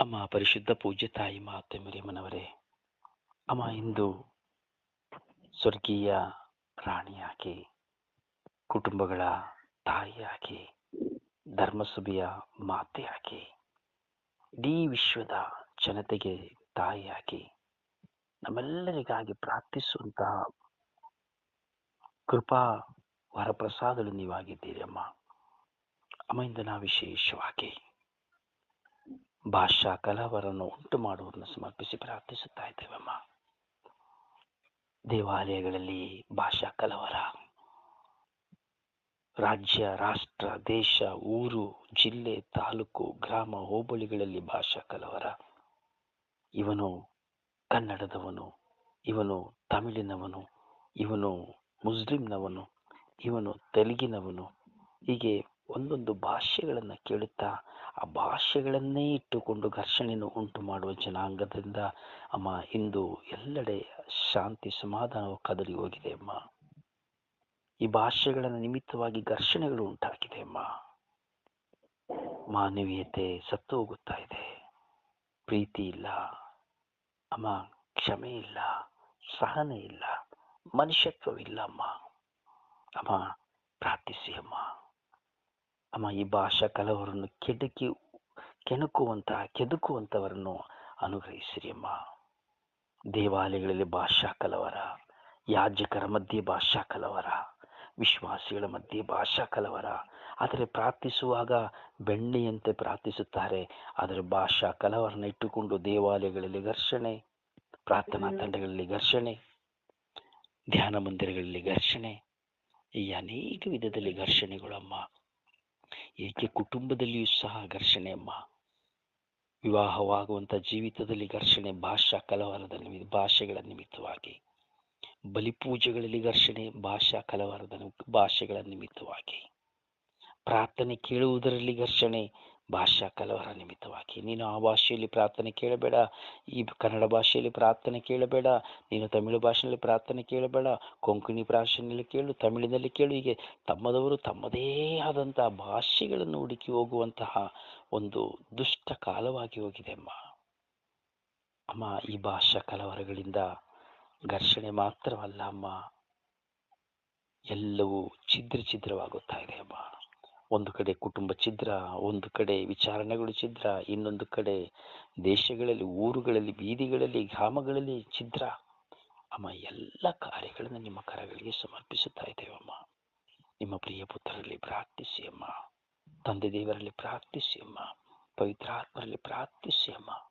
ಅಮ್ಮ ಪರಿಶುದ್ಧ ಪೂಜ್ಯ ತಾಯಿ ಮಾತೆ ಮರಿಯಮ್ಮನವರೇ ಅಮ್ಮ ಇಂದು ಸ್ವರ್ಗೀಯ ರಾಣಿಯಾಗಿ, ಕುಟುಂಬಗಳ ತಾಯಿಯಾಗಿ, ಧರ್ಮಸಭೆಯ ಮಾತೆಯಾಗಿ, ಇಡೀ ವಿಶ್ವದ ಜನತೆಗೆ ತಾಯಿಯಾಗಿ ನಮ್ಮೆಲ್ಲರಿಗಾಗಿ ಪ್ರಾರ್ಥಿಸುವಂತಹ ಕೃಪಾ ವರಪ್ರಸಾದಗಳು ನೀವಾಗಿದ್ದೀರಿ ಅಮ್ಮ. ಅಮ್ಮ ಇಂದು ವಿಶೇಷವಾಗಿ ಭಾಷಾ ಕಲಾವರನ್ನು ಉಂಟು ಮಾಡುವುದನ್ನು ಸಮರ್ಪಿಸಿ ಪ್ರಾರ್ಥಿಸುತ್ತಾ ಇದ್ದೇವಮ್ಮ. ದೇವಾಲಯಗಳಲ್ಲಿ ಭಾಷಾ ಕಲವರ. ರಾಜ್ಯ, ರಾಷ್ಟ್ರ, ದೇಶ, ಊರು, ಜಿಲ್ಲೆ, ತಾಲೂಕು, ಗ್ರಾಮ, ಹೋಬಳಿಗಳಲ್ಲಿ ಭಾಷಾ ಕಲವರ. ಇವನು ಕನ್ನಡದವನು, ಇವನು ತಮಿಳಿನವನು, ಇವನು ಮುಸ್ಲಿಂನವನು, ಇವನು ತೆಲುಗಿನವನು. ಹೀಗೆ ಒಂದೊಂದು ಭಾಷೆಗಳನ್ನು ಕೇಳುತ್ತಾ, ಆ ಭಾಷೆಗಳನ್ನೇ ಇಟ್ಟುಕೊಂಡು ಘರ್ಷಣೆಯನ್ನು ಉಂಟು ಮಾಡುವ ಜನಾಂಗದಿಂದ ಅಮ್ಮ ಇಂದು ಎಲ್ಲೆಡೆ ಶಾಂತಿ ಸಮಾಧಾನವು ಕದಲಿ ಹೋಗಿದೆ ಅಮ್ಮ. ಈ ಭಾಷೆಗಳ ನಿಮಿತ್ತವಾಗಿ ಘರ್ಷಣೆಗಳು ಉಂಟಾಗಿದೆ ಅಮ್ಮ. ಮಾನವೀಯತೆ ಸತ್ತು ಹೋಗುತ್ತಾ ಇದೆ. ಪ್ರೀತಿ ಇಲ್ಲ. ಅಮ್ಮ, ಕ್ಷಮೆ ಇಲ್ಲ. ಸಹನೆ ಇಲ್ಲ. ಮನುಷ್ಯತ್ವವಿಲ್ಲ ಅಮ್ಮ. ಅಮ್ಮ, ಪ್ರಾರ್ಥಿಸಿ ಅಮ್ಮ. ಅಮ್ಮ ಈ ಭಾಷಾ ಕಲವರನ್ನು ಕೆಡಕಿ ಕೆಣಕುವಂತಹ ಕೆದಕುವಂಥವರನ್ನು ಅನುಗ್ರಹಿಸಿರಿ ಅಮ್ಮ. ದೇವಾಲಯಗಳಲ್ಲಿ ಭಾಷಾ ಕಲವರ ಯಾಜಕರ ಮಧ್ಯೆ ಭಾಷಾ ಕಲವರ ವಿಶ್ವಾಸಿಗಳ ಮಧ್ಯೆ ಭಾಷಾ ಕಲವರ. ಆದರೆ ಪ್ರಾರ್ಥಿಸುವಾಗ ಬೆಣ್ಣೆಯಂತೆ ಪ್ರಾರ್ಥಿಸುತ್ತಾರೆ ಆದರೆ ಭಾಷಾ ಕಲವರನ್ನ ಇಟ್ಟುಕೊಂಡು ದೇವಾಲಯಗಳಲ್ಲಿ ಘರ್ಷಣೆ ಪ್ರಾರ್ಥನಾ ತಂಡಗಳಲ್ಲಿ ಘರ್ಷಣೆ ಧ್ಯಾನ ಮಂದಿರಗಳಲ್ಲಿ ಘರ್ಷಣೆ ಈ ಅನೇಕ ವಿಧದಲ್ಲಿ ಘರ್ಷಣೆಗಳಮ್ಮ ಏಕೆ ಕುಟುಂಬದಲ್ಲಿಯೂ ಸಹ ಘರ್ಷಣೆ ಅಮ್ಮ ವಿವಾಹವಾಗುವಂಥ ಜೀವಿತದಲ್ಲಿ ಘರ್ಷಣೆ ಭಾಷಾ ಕಲವರದ ನಿಮಿತ್ತ ಭಾಷೆಗಳ ನಿಮಿತ್ತವಾಗಿ, ಬಲಿಪೂಜೆಗಳಲ್ಲಿ ಘರ್ಷಣೆ ಭಾಷಾ ಕಲವರದ ಭಾಷೆಗಳ ನಿಮಿತ್ತವಾಗಿ, ಪ್ರಾರ್ಥನೆ ಕೇಳುವುದರಲ್ಲಿ ಘರ್ಷಣೆ ಭಾಷಾ ಕಲವರ ನಿಮಿತ್ತವಾಗಿ. ನೀನು ಆ ಭಾಷೆಯಲ್ಲಿ ಪ್ರಾರ್ಥನೆ ಕೇಳಬೇಡ, ಈ ಕನ್ನಡ ಭಾಷೆಯಲ್ಲಿ ಪ್ರಾರ್ಥನೆ ಕೇಳಬೇಡ, ನೀನು ತಮಿಳು ಭಾಷೆಯಲ್ಲಿ ಪ್ರಾರ್ಥನೆ ಕೇಳಬೇಡ, ಕೊಂಕಣಿ ಭಾಷೆಯಲ್ಲಿ ಕೇಳು, ತಮಿಳಿನಲ್ಲಿ ಕೇಳು. ಹೀಗೆ ತಮ್ಮದವರು ತಮ್ಮದೇ ಆದಂತಹ ಭಾಷೆಗಳನ್ನು ಹುಡುಕಿ ಹೋಗುವಂತಹ ಒಂದು ದುಷ್ಟ ಕಾಲವಾಗಿ ಹೋಗಿದೆ ಅಮ್ಮ. ಅಮ್ಮ, ಈ ಭಾಷಾ ಕಲವರಗಳಿಂದ ಘರ್ಷಣೆ ಮಾತ್ರವಲ್ಲ ಅಮ್ಮ, ಎಲ್ಲವೂ ಛಿದ್ರ ಛಿದ್ರವಾಗುತ್ತಾ ಇದೆ ಅಮ್ಮ. ಒಂದು ಕಡೆ ಕುಟುಂಬ ಛಿದ್ರ, ಒಂದು ಕಡೆ ವಿಚಾರಣೆಗಳು ಛಿದ್ರ, ಇನ್ನೊಂದು ಕಡೆ ದೇಶಗಳಲ್ಲಿ, ಊರುಗಳಲ್ಲಿ, ಬೀದಿಗಳಲ್ಲಿ, ಗ್ರಾಮಗಳಲ್ಲಿ ಛಿದ್ರ. ಅಮ್ಮ, ಎಲ್ಲ ಕಾರ್ಯಗಳನ್ನು ನಿಮ್ಮ ಕರಗಳಿಗೆ ಸಮರ್ಪಿಸುತ್ತಾ ಇದ್ದೇವಮ್ಮ ನಿಮ್ಮ ಪ್ರಿಯ ಪುತ್ರರಲ್ಲಿ ಪ್ರಾರ್ಥಿಸಿ ಅಮ್ಮ. ತಂದೆ ದೇವರಲ್ಲಿ ಪ್ರಾರ್ಥಿಸಿ ಅಮ್ಮ. ಪವಿತ್ರಾತ್ಮರಲ್ಲಿ ಪ್ರಾರ್ಥಿಸಿ ಅಮ್ಮ.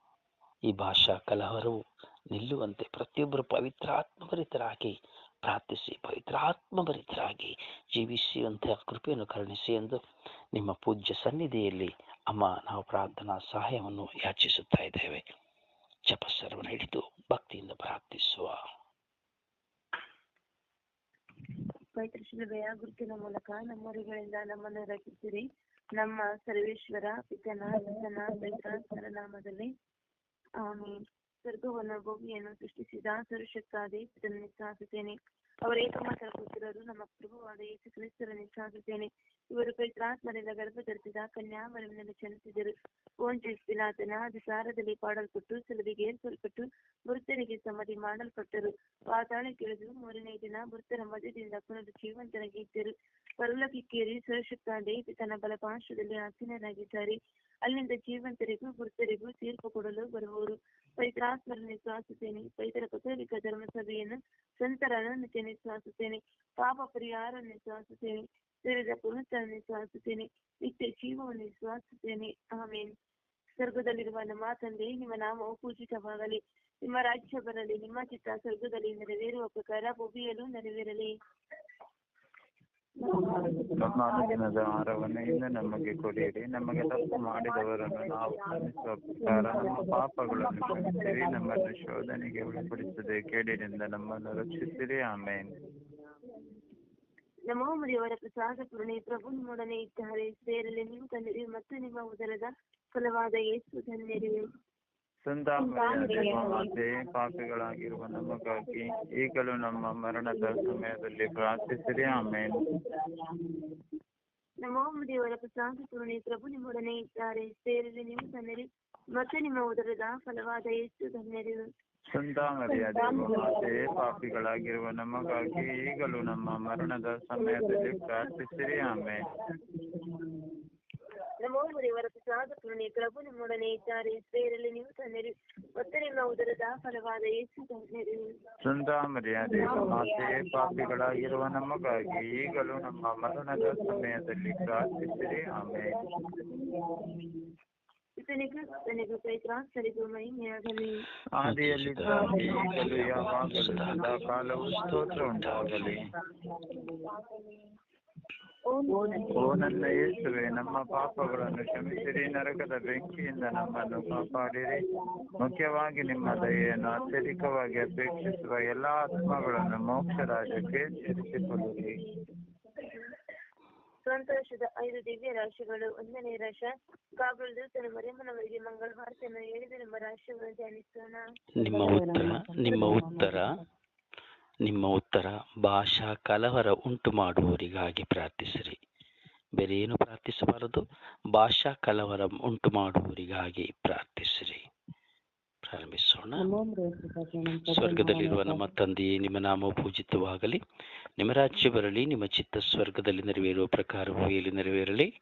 ಈ ಭಾಷಾ ಕಲಹರು ನಿಲ್ಲುವಂತೆ ಪ್ರತಿಯೊಬ್ಬರು ಪವಿತ್ರಾತ್ಮಭರಿತರಾಗಿ ಪ್ರಾರ್ಥಿಸಿ ಪವಿತ್ರಾತ್ಮಭರಿತರಾಗಿ ಜೀವಿಸುವಂತಹ ಕೃಪೆಯನ್ನು ಕರುಣಿಸಿ ಎಂದು ನಿಮ್ಮ ಪೂಜ್ಯ ಸನ್ನಿಧಿಯಲ್ಲಿ ಅಮ್ಮ, ನಾವು ಪ್ರಾರ್ಥನಾ ಸಹಾಯವನ್ನು ಯಾಚಿಸುತ್ತಾ ಇದ್ದೇವೆ. ಜಪಸ್ವರವನ್ನು ಹಿಡಿದು ಭಕ್ತಿಯಿಂದ ಪ್ರಾರ್ಥಿಸುವ. ಪವಿತ್ರ ಶಿಲುಬೆಯ ಗುರುತಿನ ಮೂಲಕ ನಮ್ಮವರಿಗಳಿಂದ ನಮ್ಮನ್ನು ರಕ್ಷಿಸಿರಿ. ನಮ್ಮ ಸರ್ವೇಶ್ವರ, ಪಿತನ ಪಿತನ ಪವಿತ್ರಾತ್ಮರ ನಾಮದಲ್ಲಿ ಆಮೀನ್. ಸ್ವರ್ಗವನ್ನು ಭೂಮಿಯನ್ನು ಸೃಷ್ಟಿಸಿದ ಸುರಕ್ಷಕ್ಕಾಗಿ ಇದನ್ನು ನಿಶ್ವಾಸುತ್ತೇನೆ ಅವರ ಏಕಮಾತ್ರ ಪುತ್ರರು ನಮ್ಮ ಪ್ರಭುವಾದ ಯೇಸು ಕ್ರಿಸ್ತರ ನಿಶ್ವಾಸುತ್ತೇನೆ ಇವರು ಪವಿತ್ರಾತ್ಮರಿಂದ ಗರ್ಭ ಧರಿಸಿದ ಕನ್ಯಾಮರವಿನಲ್ಲಿ ಚಲಿಸಿದರು ಓಂಜಿಸ್ ಪಿಲಾತನ ಅಧಿಕಾರದಲ್ಲಿ ಪಾಡಲ್ಪಟ್ಟು ಸಲುವಿಗೆ ಏರ್ಪಲ್ಪಟ್ಟು ಮೃತರಿಗೆ ಸಮಾಧಿ ಮಾಡಲ್ಪಟ್ಟರು ಪಾತಾಳಕ್ಕೆ ಇಳಿದು ಮೂರನೇ ದಿನ ಮೃತರ ಮಧ್ಯದಿಂದ ಪುನರ್ ಜೀವಂತರಾಗಿ ಇದ್ದರು ಪರಲೋಕಕ್ಕೇರಿ ಸರ್ವಶಕ್ತಾದಿ ತನ್ನ ಬಲಪಾರ್ಶ್ವದಲ್ಲಿ ಆಸೀನರಾಗಿದ್ದಾರೆ ಅಲ್ಲಿಂದ ಜೀವಂತರಿಗೂ ಮೃತರಿಗೂ ತೀರ್ಪು ಕೊಡಲು ಬರುವವರು ಪವಿತ್ರಾತ್ಮರನ್ನು ಶ್ವಾಸುತ್ತೇನೆ ಪವಿತ್ರ ಕಥೋಲಿಕ ಧರ್ಮಸಭೆಯನ್ನು ಸಂತರನನ್ನು ಶ್ವಾಸುತ್ತೇನೆ ಪಾಪ ಪರಿಹಾರವನ್ನು ಶ್ವಾಸುತ್ತೇನೆ ಸೇರಿದ ಪುನಃತರನ್ನು ಶ್ವಾಸುತ್ತೇನೆ ನಿತ್ಯ ಜೀವವನ್ನು ಶ್ವಾಸುತ್ತೇನೆ ಆಮೇನ್ ಸ್ವರ್ಗದಲ್ಲಿರುವ ನಮ್ಮ ತಂದೆ ನಿಮ್ಮ ನಾಮವು ಪೂಜಿತವಾಗಲಿ ನಿಮ್ಮ ರಾಜ್ಯ ಬರಲಿ ನಿಮ್ಮ ಚಿತ್ತ ಸ್ವರ್ಗದಲ್ಲಿ ನೆರವೇರುವ ಪ್ರಕಾರ ಭೂಮಿಯಲ್ಲೂ ನೆರವೇರಲಿ ಅನುದಿನದ ಆಹಾರವನ್ನು ನಮಗೆ ಕೊಡಿರಿ. ನಮಗೆ ತಪ್ಪು ಮಾಡಿದವರನ್ನು ನಾವು ಕ್ಷಮಿಸುವ ಪ್ರಕಾರ ನಮ್ಮ ಪಾಪಗಳನ್ನು ಕ್ಷಮಿಸಿರಿ. ನಮ್ಮನ್ನು ಶೋಧನೆಗೆ ಒಳಪಡಿಸದೆ ಕೇಡಿನಿಂದ ನಮ್ಮನ್ನು ರಕ್ಷಿಸಿರಿ. ಆಮೇನ್. ನಮ್ಮ ಮುರಿಯವರ ಪ್ರಸಾದ ಪೂರ್ಣಿ ಪ್ರಭು ನಿಮ್ಮೊಡನೆ ಇದ್ದಾರೆ. ಸೇರಲಿ ನೀವು ತಂದಿರಿ ಮತ್ತು ನಿಮ್ಮ ಉದರದ ಫಲವಾದ ಯೇಸು ಧನ್ಯರಿವೆ ಮಾತೆ ಪಾಪಿಗಳಾಗಿರುವ ನಮಗಾಗಿ ಈಗಲೂ ನಮ್ಮ ಮರಣದ ಸಮಯದಲ್ಲಿ ಪ್ರಾರ್ಥಿಸಿರಿ. ಆಮೇಲೆ ನಮ್ಮ ದೇವರ ಪ್ರಸಾದ ಪೂರ್ಣಿ ಪ್ರಭು ನಿಮ್ಮೊಡನೆ ಇದ್ದಾರೆ. ಸೇರಲಿ ನೀವು ತಂದಿರಿ ಮತ್ತೆ ನಿಮ್ಮ ಉದರದ ಫಲವಾದ ಎಷ್ಟು ಧನ್ಯರು ಸಂತಾಮರಿಯ ದೇವಮಾತೆ ಪಾಪಿಗಳಾಗಿರುವ ನಮಗಾಗಿ ಈಗಲೂ ನಮ್ಮ ಮರಣದ ಸಮಯದಲ್ಲಿ ಪ್ರಾರ್ಥಿಸಿರಿ. ಆಮೇಲೆ ನಮೋ ಮುರಿಯವರ ಪ್ರಸಾದ ಪೂರ್ಣಿ ಪ್ರಭು ನಿಮ್ಮೊಡನೆ ಇದ್ದಾರೆ. ಸ್ತ್ರೀಯರಲ್ಲಿ ನೀವು ತಂದಿರಿ ಮತ್ತೆ ನಿಮ್ಮ ಉದರದ ಫಲವಾದ ಯೇಸು ಧನ್ಯರು ಸಂತಾಮರಿಯ ದೇವಮಾತೆ ಪಾಪಿಗಳಾಗಿರುವ ನಮಗಾಗಿ ಈಗಲೂ ನಮ್ಮ ಮರಣದ ಸಮಯದಲ್ಲಿ ಪ್ರಾರ್ಥಿಸಿರಿ. ಆಮೇಲೆ ಇತನಿಗೂ ತನಿಗೂ ಪೈತ್ರಾಸ್ತರಿಗೂ ಮಹಿಮೆಯಾಗಲಿ. ಆದಿಯಲ್ಲಿದ್ದ ಈಗಲೂ ಯಾವಾಗಲೂ ಸದಾ ಕಾಲವು ಸ್ತೋತ್ರ ಉಂಟಾಗಲಿ ಓ ನನ್ನ ಯೇಸುವೆ ನಮ್ಮ ಪಾಪಗಳನ್ನು ಕ್ಷಮಿಸಿರಿ. ನರಕದ ಬೆಂಕಿಯಿಂದ ನಮ್ಮನ್ನು ಕಾಪಾಡಿರಿ. ಮುಖ್ಯವಾಗಿ ನಿಮ್ಮ ದಯೆಯನ್ನು ಅತ್ಯಧಿಕವಾಗಿ ಅಪೇಕ್ಷಿಸುವ ಎಲ್ಲಾ ಆತ್ಮಗಳನ್ನು ಮೋಕ್ಷ ರಾಜ್ಯಕ್ಕೆ ಸೇರಿಸಿಕೊಳ್ಳಿರಿ ಸಂತೋಷದ ಐದು ದಿವ್ಯ ರಾಶಿಗಳು. ಒಂದನೇ ರಾಶ ಕಾಬಲ್ ದೂತನ ಮರೆಮನವರಿಗೆ ಮಂಗಳವಾರತೆಯನ್ನು ಹೇಳಿದ. ನಮ್ಮ ರಾಶಿಯನ್ನು ಧ್ಯಾನಿಸೋಣ. ನಿಮ್ಮ ಉತ್ತರ ನಿಮ್ಮ ಉತ್ತರ. ನಿಮ್ಮ ಉತ್ತರ ಭಾಷಾ ಕಲವರ ಉಂಟು ಮಾಡುವವರಿಗಾಗಿ ಪ್ರಾರ್ಥಿಸಿರಿ. ಬೇರೆ ಏನು ಪ್ರಾರ್ಥಿಸಬಾರದು. ಭಾಷಾ ಕಲವರ ಉಂಟು ಮಾಡುವವರಿಗಾಗಿ ಪ್ರಾರ್ಥಿಸಿರಿ. ಪ್ರಾರಂಭಿಸೋಣ. ಸ್ವರ್ಗದಲ್ಲಿರುವ ನಮ್ಮ ತಂದೆಯೇ, ನಿಮ್ಮ ನಾಮ ಪೂಜಿತವಾಗಲಿ. ನಿಮ್ಮ ರಾಜ್ಯ ಬರಲಿ, ನಿಮ್ಮ ಚಿತ್ತ ಸ್ವರ್ಗದಲ್ಲಿ ನೆರವೇರುವ ಪ್ರಕಾರವೂ ಇಲ್ಲಿ ನೆರವೇರಲಿ.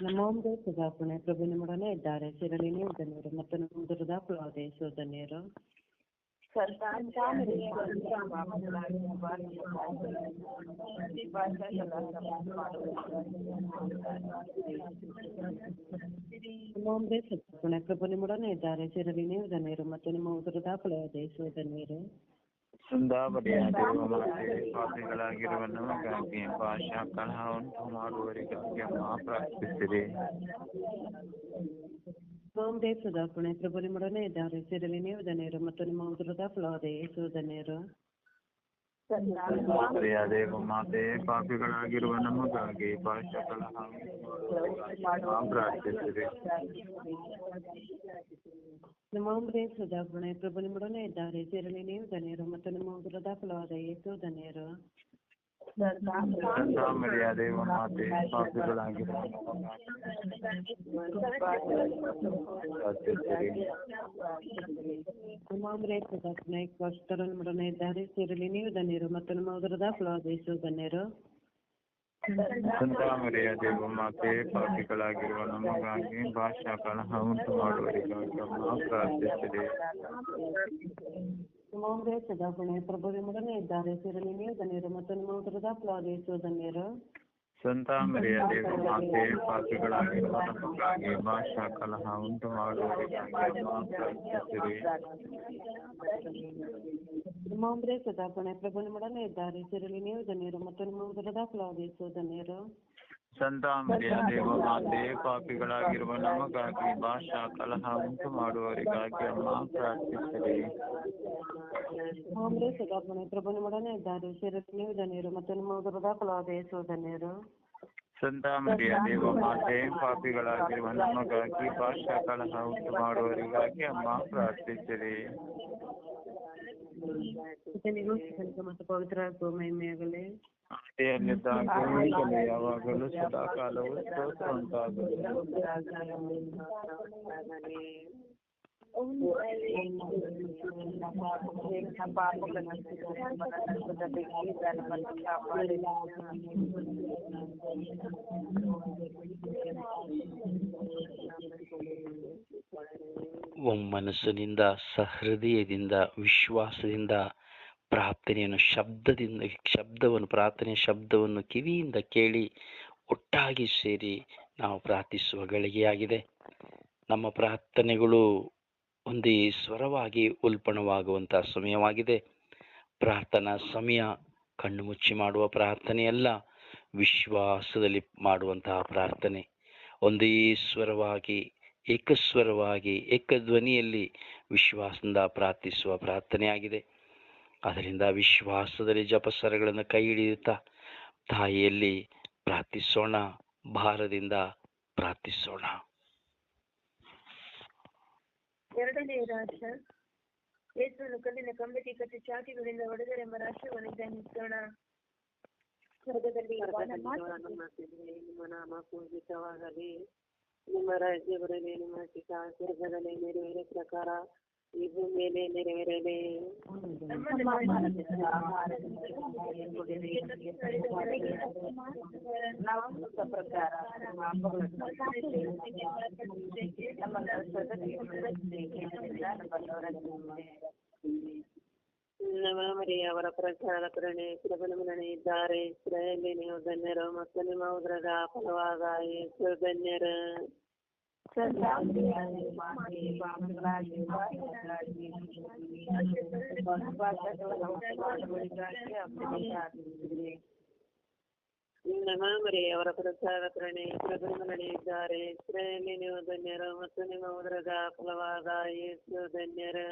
ನಮ್ಮ ಮೃತ ದಾಖಲೆ ಪ್ರಭು ನಮ್ಮೊಡನೆ ಇದ್ದಾರೆ. ಸೇರಲಿ ನೀವು ಧನ್ಯರು ಮತ್ತು ನಮ್ಮ ಉದರ ದಾಖಲಾದ ಯೇಸು ಧನ್ಯರು ನಮ್ಮ ಮೃತ ದಾಖಲೆ ಪ್ರಭು ನಿಮ್ಮೊಡನೆ ಇದ್ದಾರೆ. ಸೇರಲಿ ನೀವು ಧನ್ಯರು ಮತ್ತು ನಿಮ್ಮ ಉದರ ದಾಖಲಾದ ಯೇಸು ಧನ್ಯರು ದೇವಮಾತೆ ಪಾಪಿಗಳಾಗಿರುವ ನಮಗಾಗಿ ಭಾಷಾ ಕಲಹ ಉಂಟು ಮಾಡುವವರಿಗಾಗಿ ಪ್ರಾರ್ಥಿಸಿರಿ. ಓಂ ಸುಧಾಪಣೆ ಪ್ರಭು ನಿಮ್ಮೊಡನೆ ಇದ್ದಾರೆ ಸಿರಲಿ ನೀವು ಧನ್ಯರು ಮತ್ತು ನಿಮ್ಮ ಉದರದ ಫಲವಾದ ಯೇಸು ಧನ್ಯರು ಸಂದಾವರಿಯ ದೇವಮಾತೆ ಪಾಪಿಗಳಾಗಿರುವ ನಮಗಾಗಿ ಪಾಶಗಳ ಪ್ರಾರ್ಥಿಸಿದೆ ನಮ್ಮ ಸದಾಪುಣೆ ಪ್ರಭು ನಿಮ್ಮೊಡನೆ ಇದ್ದಾರೆ. ಸೇರಲಿ ನೀವು ಧನ್ಯರು ಮತ್ತು ನಿಮ್ಮ ಉದರದ ಫಲವಾದ ಯೇಸು ಧನ್ಯರು. ಸಂದಾಮರಿಯ ದೇವಮಾತೆ ನೀವು ಧನ್ಯರು ಮತ್ತು ನಮ್ಮ ಉದರದ ಫಲವಾದ ಯೇಸು ಧನ್ಯರು ಸಂತಾಮರಿಯ ದೇವಮಾತೆ ಪಾಪಿಗಳಾಗಿರುವ ನಮಗಾಗಿ ಭಾಷಾ ಕಲಹ ಉಂಟು ಮಾಡುವ ಅಮ್ಮ ಪ್ರಾರ್ಥಿಸಿರಿ ನಮ್ಮ ಸದಾಪಣೆ ದೇವ್ ಸದಾಪುಣೆ ಪ್ರಭು ನಿಮ್ಮೊಡನೆ ಇದ್ದಾರೆ. ಸಿರಲಿ ನೀವು ಧನ್ಯರು ಮತ್ತು ನಿಮ್ಮ ಉದರದ ಫಲವಾದ ಯೇಸು ಧನ್ಯರು ಸಂತಾಮರಿಯ ದೇವಮಾತೆ ಪಾಪಿಗಳಾಗಿರುವ ನಮಗಾಗಿ ಭಾಷಾ ಕಲಹ ಉಂಟು ಮಾಡುವವರಿಗಾಗಿ ಸದಾ ಸದಾಪಣೆ ಪ್ರಭು ನಿಮ್ಮೊಡನೆ ಇದ್ದಾರೆ. ಸಿರಲಿ ನೀವು ಧನ್ಯರು ಮತ್ತು ನಿಮ್ಮ ಉದರದ ಫಲವಾದ ಯೇಸು ಸಂತಾಮರಿಯ ದೇವಮಾತೆ ಪಾಪಿಗಳಾಗಿರುವ ನಮಗಾಗಿ ಭಾಷಾ ಕಲಹ ಉಂಟು ಮಾಡುವವರಿಗಾಗಿ ಅಮ್ಮ ಪ್ರಾರ್ಥಿಸಿರಿ. ಒಬ್ಬರೇ ಸದಾಪಣೆ ಪ್ರಭು ನಿಮ್ಮೊಡನೆ ಇದ್ದಾರೆ. ಸೇರಲಿ ನೀವು ಧನ್ಯರು ಮತ್ತು ನಿಮ್ಮ ಉದರದ ಫಲವಾದ ಯೇಸು ಧನ್ಯರು. ಸಂತಾಮರಿಯ ದೇವಮಾತೆ ಪಾಪಿಗಳಾಗಿರುವ ನಮಗಾಗಿ ಭಾಷಾ ಕಲಹ ಉಂಟು ಮಾಡುವವರಿಗಾಗಿ ಅಮ್ಮ ಪ್ರಾರ್ಥಿಸಿರಿ. ಮತ್ತು ಪವಿತ್ರ ಮಹಿಮೆಯಾಗಲಿ. ಆದಿಯಲ್ಲಿದ್ದಾಗ ಈಗಲೂ ಯಾವಾಗಲೂ ಸದಾ ಕಾಲವು ಸ್ತೋತ್ರ ಉಂಟಾಗಲಿ ಒಮ್ಮನಸ್ಸಿನಿಂದ ಸಹೃದಯದಿಂದ ವಿಶ್ವಾಸದಿಂದ ಪ್ರಾರ್ಥನೆಯನ್ನು ಶಬ್ದದಿಂದ ಶಬ್ದವನ್ನು ಪ್ರಾರ್ಥನೆ ಶಬ್ದವನ್ನು ಕಿವಿಯಿಂದ ಕೇಳಿ ಒಟ್ಟಾಗಿ ಸೇರಿ ನಾವು ಪ್ರಾರ್ಥಿಸುವ ಗಳಿಗೆಯಾಗಿದೆ ನಮ್ಮ ಪ್ರಾರ್ಥನೆಗಳು ಒಂದೇ ಸ್ವರವಾಗಿ ಉಲ್ಪಣವಾಗುವಂತಹ ಸಮಯವಾಗಿದೆ. ಪ್ರಾರ್ಥನಾ ಸಮಯ, ಕಣ್ಣು ಮುಚ್ಚಿ ಮಾಡುವ ಪ್ರಾರ್ಥನೆಯಲ್ಲ ವಿಶ್ವಾಸದಲ್ಲಿ ಮಾಡುವಂತಹ ಪ್ರಾರ್ಥನೆ. ಒಂದೇ ಸ್ವರವಾಗಿ, ಏಕಸ್ವರವಾಗಿ, ಏಕಧ್ವನಿಯಲ್ಲಿ ವಿಶ್ವಾಸದಿಂದ ಪ್ರಾರ್ಥಿಸುವ ಪ್ರಾರ್ಥನೆಯಾಗಿದೆ ಅದರಿಂದ ವಿಶ್ವಾಸದಲ್ಲಿ ಜಪಸರಗಳನ್ನು ಕೈ ಹಿಡಿಯುತ್ತಾ ತಾಯಿಯಲ್ಲಿ ಪ್ರಾರ್ಥಿಸೋಣ ಭಾರದಿಂದ ಪ್ರಾರ್ಥಿಸೋಣ. ಎರಡನೇ ರಾಶ ಯೇಸುವನ್ನು ಕಲ್ಲಿನ ಕಂಬಕ್ಕೆ ಕಟ್ಟಿ ಚಾಟಿಗಳಿಂದ ಹೊಡೆದರೆಂಬ ರಾಷ್ಟ್ರವನ್ನು ಧ್ಯಾನಿಸೋಣ. ಸ್ವರ್ಗದಲ್ಲಿ ನಮ್ಮ ನಾಮ ಪೂಜಿತವಾಗಲಿ. ನಿಮ್ಮ ರಾಜ್ಯ ಬರಲಿ ನಿಮ್ಮ ಚಿತ್ತ ಸ್ವರ್ಗದಲ್ಲಿ ನೆರವೇರೋ ಪ್ರಕಾರ ಈ ಭೂಮಿಯಲ್ಲಿ ನೆರವೇರಲಿ ನಮ್ಮ ಮರಿಯ ಅವರ ಪ್ರಸಾದ ಕರುಣೆ ಪ್ರಬಲಮನೆ ಇದ್ದಾರೆ ಇಸ್ರಾಯೇಲಿ ನೀವು ಧನ್ಯರು ಮತ್ತು ನಿಮ್ಮ ಉದ್ರದ ಫಲವಾದ ಯೇಸು ಧನ್ಯರು ನಮ್ಮ ಮರಿಯ ಅವರ ಪ್ರಸಾದ ಕರುಣೆ ಪ್ರಬಲಮನೆ ಇದ್ದಾರೆ ಇಸ್ರಾಯೇಲಿ ನೀವು ಧನ್ಯರು ಮತ್ತು ನಿಮ್ಮ ಉದ್ರದ ಫಲವಾದ ಯೇಸು ಧನ್ಯರು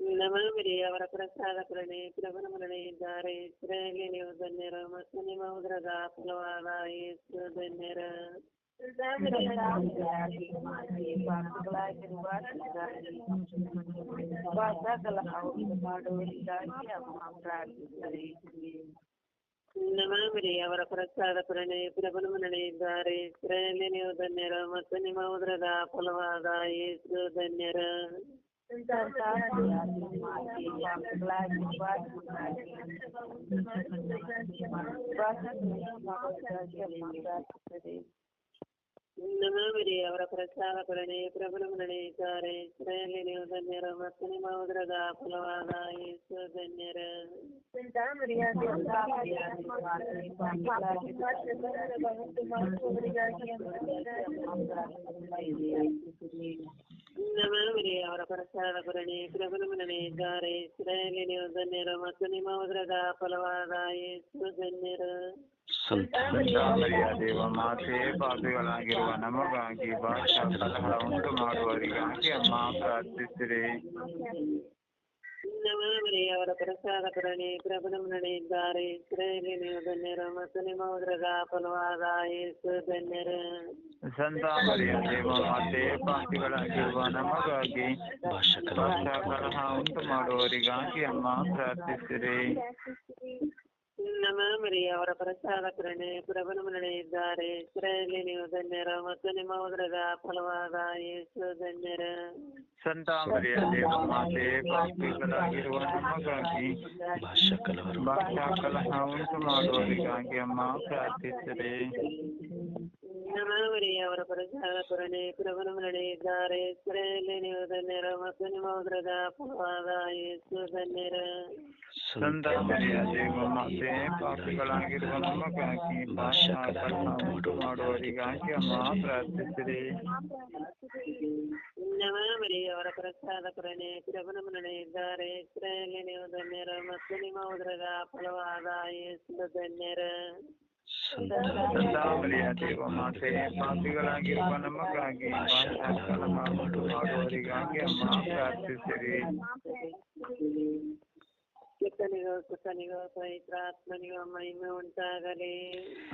ನಮ್ಮ ಮರಿಯ ಅವರ ಪ್ರಸಾದ ಕರುಣೆ ಪ್ರಬಲಮನೆ ಇದ್ದಾರೆ ಇಸ್ರಾಯೇಲಿ ನೀವು ಧನ್ಯರು ಮತ್ತು ನಿಮ್ಮ ಉದ್ರದ ಫಲವಾದ ಯೇಸು ಧನ್ಯರು ನಮ್ಮ ಮರಿಯ ಅವರ ಪ್ರಸಾದ ಕರುಣೆ ಪ್ರಬಲಮನೆ ಇದ್ದಾರೆ ಇಸ್ರಾಯೇಲಿ ನೀವು ಧನ್ಯರು ಮತ್ತು ನಿಮ್ಮ ಉದ್ರದ ಫಲವಾದ ಯೇಸು ಧನ್ಯರು ನಮ್ಮ ಮರಿಯ ಅವರ ಪ್ರಸಾದ ಕರುಣೆ ಪ್ರಬಲಮನೆ ಇದ್ದಾರೆ ಇಸ್ರಾಯೇಲಿ ನೀವು ಧನ್ಯರು ಮತ್ತು ನಿಮ್ಮ ಉದ್ರದ ಫಲವಾದ ಯೇಸು ಧನ್ಯರು ನಮ್ಮ ಮರಿಯ ಅವರ ಪ್ರಸಾದ ಕರುಣೆ ಪ್ರಬಲಮನೆ ಇದ್ದಾರೆ ಇಸ್ರಾಯೇಲಿ ನೀವು ಧನ್ಯರು ಮತ್ತು ನಿಮ್ಮ ಉದ್ರದ ಫಲವಾದ ಯೇಸು ಧನ್ಯರು ಸಂತಾಮರಿಯ ದೇವ ಮಾತೆ ಪಾಪಿಗಳಾಗಿರುವ ನಮಗಾಗಿ ಭಾಷಾ ಕಲಹ ಉಂಟು ಮಾಡುವವರಿಗಾಗಿ ಅಮ್ಮ ಪ್ರಾರ್ಥಿಸಿರಿ ನಮ್ಮ ಮನೆಯ ಅವರ ಪ್ರಸಾದ ಕರುಣೆ ಪ್ರಬಲಮನೆ ಇದ್ದಾರೆ ಇಸ್ರಾಯೇಲಿ ನೀವು ಧನ್ಯರು ಮತ್ತು ನಿಮ್ಮ ಉದರದ ಫಲವಾದ ಯೇಸು ಧನ್ಯರು ಸಂತಾಮರಿಯ ದೇವ ಮಾತೆ ಪಾಪಿಗಳಾಗಿರುವ ನಮಗಾಗಿ ಭಾಷಾ ಭಾಷಾ ಕಲಹ ಉಂಟು ಮಾಡುವವರಿಗಾಗಿ ಅಮ್ಮ ಪ್ರಾರ್ಥಿಸಿರಿ ನಮ್ಮ ಮರಿಯ ಅವರ ಪ್ರಸಾದ ಕರುಣೆ ಪ್ರಬಲಮನೆ ಇದ್ದಾರೆ. ಇಸ್ರಾಯೇಲಿ ನೀವು ಧನ್ಯರು ಮತ್ತು ನಿಮ್ಮ ಉದರದ ಫಲವಾದ ಯೇಸು ಧನ್ಯರ. ಸಂತಾಮರಿಯ ದೇವ ಮಾತೆ ಪಾಪಿಗಳಾಗಿರುವ ನಮಗಾಗಿ ಭಾಷಾ ಕಲಹ ಉಂಟು ಮಾಡುವವರಿಗಾಗಿ ಅಮ್ಮ ಪ್ರಾರ್ಥಿಸಿರಿ. ನಮ್ಮ ಅವರ ಪ್ರಸಾದ ಕರುಣೆ ಪ್ರಬಲಮನೆ ಇದ್ದಾರೆ ಇಸ್ರಾಯೇಲಿ ನೀವು ಧನ್ಯರ ಮತ್ತು ನಿಮ್ಮ ಉದರದ ಫಲವಾದ ಯೇಸು ಧನ್ಯರ ಪಾಪಿಗಳಾಗಿರುವ ಉಂಟು ಮಾಡುವವರಿಗಾಗಿ ಅಮ್ಮ ಪ್ರಾರ್ಥಿಸಿರಿ. ನಮ್ಮ ಅವರ ಪ್ರಸಾದ ಪುರನೆ ಪ್ರಬಲಮನೆ ಇದ್ದಾರೆ ಇಸ್ರಾಯೇಲಿ ನೀವು ಧನ್ಯರ ಮತ್ತು ನಿಮ್ಮ ಉದರದ ಫಲವಾದ ಯೇಸು ಧನ್ಯರು ಸಂತಾಮರಿಯ ದೇವ ಮಾತೆ ಪಾಪಿಗಳಾಗಿರುವ ನಮಗಾಗಿ ಭಾಷಾ ಕಲಹ ಉಂಟು ಮಾಡುವವರಿಗಾಗಿ ಅಮ್ಮ ಪ್ರಾರ್ಥಿಸಿರಿ. ಪಿತನಿಗೋ ಸುತನಿಗೋ ಪವಿತ್ರಾತ್ಮನಿಗೋ ಮಹಿಮೆ ಉಂಟಾಗಲಿ.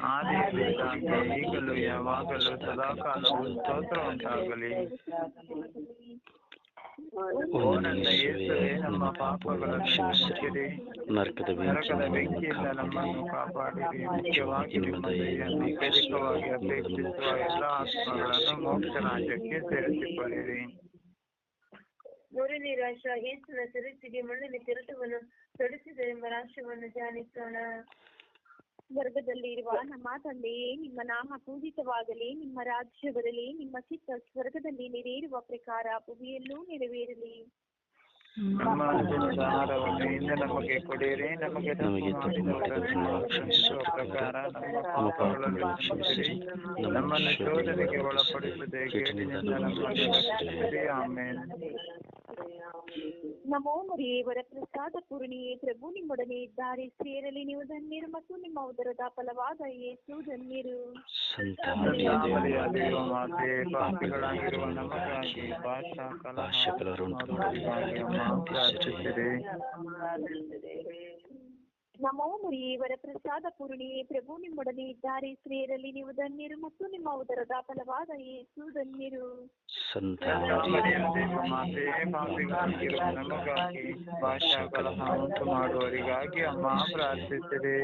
ಆದಿಯಿಂದಾಗಿ ಈಗಲೂ ಯಾವಾಗಲೂ ಸದಾಕಾಲವೂ ಸ್ತೋತ್ರ ಉಂಟಾಗಲಿ. ಓ ನನ್ನ ಯೇಸುವೆ ನಮ್ಮ ಪಾಪಗಳನ್ನು ಕ್ಷಮಿಸಿರಿ ನರಕದ ಬೆಂಕಿಯಿಂದ ನಮ್ಮನ್ನು ಕಾಪಾಡಿರಿ. ಮುಖ್ಯವಾಗಿ ನಿಮ್ಮ ದಯೆಯನ್ನು ಅತ್ಯಧಿಕವಾಗಿ ಅಪೇಕ್ಷಿಸುವ ಎಲ್ಲ ಆತ್ಮಗಳನ್ನು ಮೋಕ್ಷ ರಾಜ್ಯಕ್ಕೆ ಸೇರಿಸಿಕೊಳ್ಳಿರಿ. ಮೂರನೇ ರಾಷ್ಟ್ರ ಯೇಸುವಿನ ಮಣ್ಣಿನ ರಾಷ್ಟ್ರವನ್ನು ಧ್ಯಾನಿಸೋಣ. ಸ್ವರ್ಗದಲ್ಲಿ ಇರುವ ನಮ್ಮ ತಂದೆಯೇ, ನಿಮ್ಮ ನಾಮ ಪೂಜಿತವಾಗಲಿ, ನಿಮ್ಮ ರಾಜ್ಯ ಬರಲಿ, ನಿಮ್ಮ ಚಿತ್ತ ಸ್ವರ್ಗದಲ್ಲಿ ನೆರವೇರುವ ಪ್ರಕಾರ ಭೂಮಿಯಲ್ಲೂ ನೆರವೇರಲಿ. ನಮ್ಮ ಆಹಾರವನ್ನು ಇಂದು ನಮಗೆ ಕೊಡಿರಿ ನಮಗೆ ಕ್ಷಮಿಸುವ ಪ್ರಕಾರ ನಮ್ಮ ಪಾಪಗಳನ್ನು ಕ್ಷಮಿಸಿರಿ ನಮ್ಮನ್ನು ಶೋಧನೆಗೆ ಒಳಪಡಿಸದೆ ಕೇಟಿನಿಂದ ನಮ್ಮನ್ನು ರಕ್ಷಿಸಿರಿ ಆಮೇಲೆ ನಮೋ ಮರಿಯೇ ವರಪ್ರಸಾದ ಪೂರ್ಣಿಯೇ ಪ್ರಭು ನಿಮ್ಮೊಡನೆ ಇದ್ದಾರೆ ಸೇರಲಿ ನೀವು ಧನ್ಯರು ಮತ್ತು ನಿಮ್ಮ ಉದರದ ಫಲವಾದ ಯೇಸು ಧನ್ಯರು. ಸಂತಾನ ಪಾಪಿಗಳಾಗಿರುವ ನಮಗಾಗಿ ಭಾಷಾ ಉಂಟು ಮುರಿ ನಮೋ ಮರಿಯೇ ವರಪ್ರಸಾದ ಪೂರ್ಣಿಯೇ, ಪ್ರಭು ನಿಮ್ಮೊಡನೆ ಇದ್ದಾರೆ. ಸ್ತ್ರೀಯರಲ್ಲಿ ನೀವು ಧನ್ಯರು ಮತ್ತು ನಿಮ್ಮ ಉದರದ ಫಲವಾದ ಯೇಸು ಧನ್ಯರು. ಸಂತ ಸಂತಾಮರಿಯ ದೇವ ಮಾತೆ ಪಾಪಿಗಳಾಗಿರುವ ನಮಗಾಗಿ ಭಾಷಾ ಕಲಹ ಉಂಟು ಮಾಡುವವರಿಗಾಗಿ ಅಮ್ಮ ಪ್ರಾರ್ಥಿಸಿರಿ